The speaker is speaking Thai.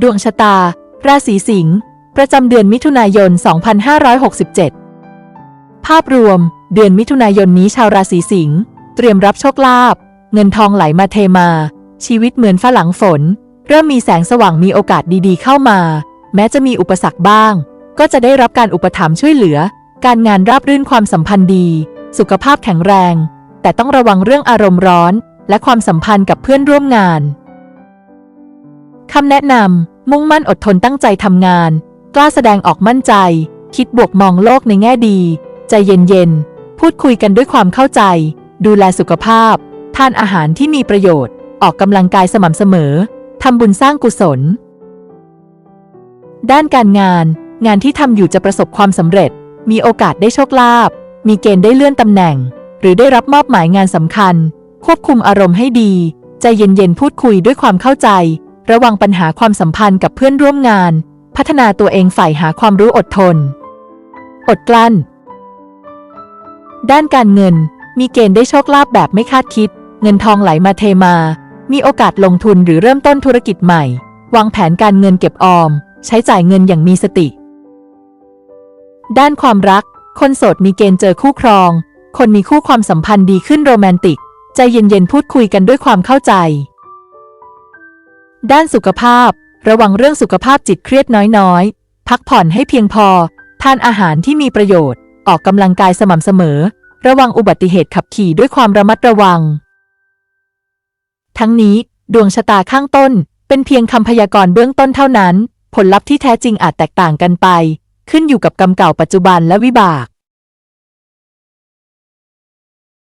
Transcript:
ดวงชะตา ราศีสิงห์ประจำเดือนมิถุนายน 2567 ภาพรวม เดือนมิถุนายนนี้ชาวราศีสิงห์เตรียมรับโชคลาภเงินทองไหลมาเทมา ชีวิตเหมือนฟ้าหลังฝน เริ่มมีแสงสว่างมีโอกาสดีๆ เข้ามา แม้จะมีอุปสรรคบ้าง ก็จะได้รับการอุปถัมภ์ช่วยเหลือ การงานราบรื่นความสัมพันธ์ดี สุขภาพแข็งแรง แต่ต้องระวังเรื่องอารมณ์ร้อน และความสัมพันธ์กับเพื่อนร่วมงาน คำแนะนำ มุ่งมั่นอดทนตั้งใจทำงาน กล้าแสดงออกมั่นใจ คิดบวกมองโลกในแง่ดี ใจเย็นๆ พูดคุยกันด้วยความเข้าใจ ดูแลสุขภาพ ทานอาหารที่มีประโยชน์ ออกกำลังกายสม่ำเสมอ ทำบุญสร้างกุศล ด้านการงาน งานที่ทำอยู่จะประสบความสำเร็จ มีโอกาสได้โชคลาภ มีเกณฑ์ได้เลื่อนตำแหน่ง หรือได้รับมอบหมายงานสำคัญ ควบคุมอารมณ์ให้ดี ใจเย็นๆ พูดคุยด้วยความเข้าใจ ระวังปัญหาความสัมพันธ์กับเพื่อนร่วมงาน พัฒนาตัวเองฝ่ายหาความรู้อดทน อดกลั้น ด้านการเงิน มีเกณฑ์ได้โชคลาภแบบไม่คาดคิด เงินทองไหลมาเทมา มีโอกาสลงทุนหรือเริ่มต้นธุรกิจใหม่ วางแผนการเงินเก็บออม ใช้จ่ายเงินอย่างมีสติ ด้านความรัก คนโสดมีเกณฑ์เจอคู่ครอง คนมีคู่ความสัมพันธ์ดีขึ้นโรแมนติก ใจเย็นๆพูดคุยกันด้วยความเข้าใจ ด้านสุขภาพ ระวังเรื่องสุขภาพจิตเครียดน้อยๆ พักผ่อนให้เพียงพอ ทานอาหารที่มีประโยชน์ ออกกำลังกายสม่ำเสมอ ระวังอุบัติเหตุขับขี่ด้วยความระมัดระวัง ทั้งนี้ ดวงชะตาข้างต้น เป็นเพียงคำพยากรณ์เบื้องต้นเท่านั้น ผลลัพธ์ที่แท้จริงอาจแตกต่างกันไป ขึ้นอยู่กับกรรมเก่าปัจจุบันและวิบาก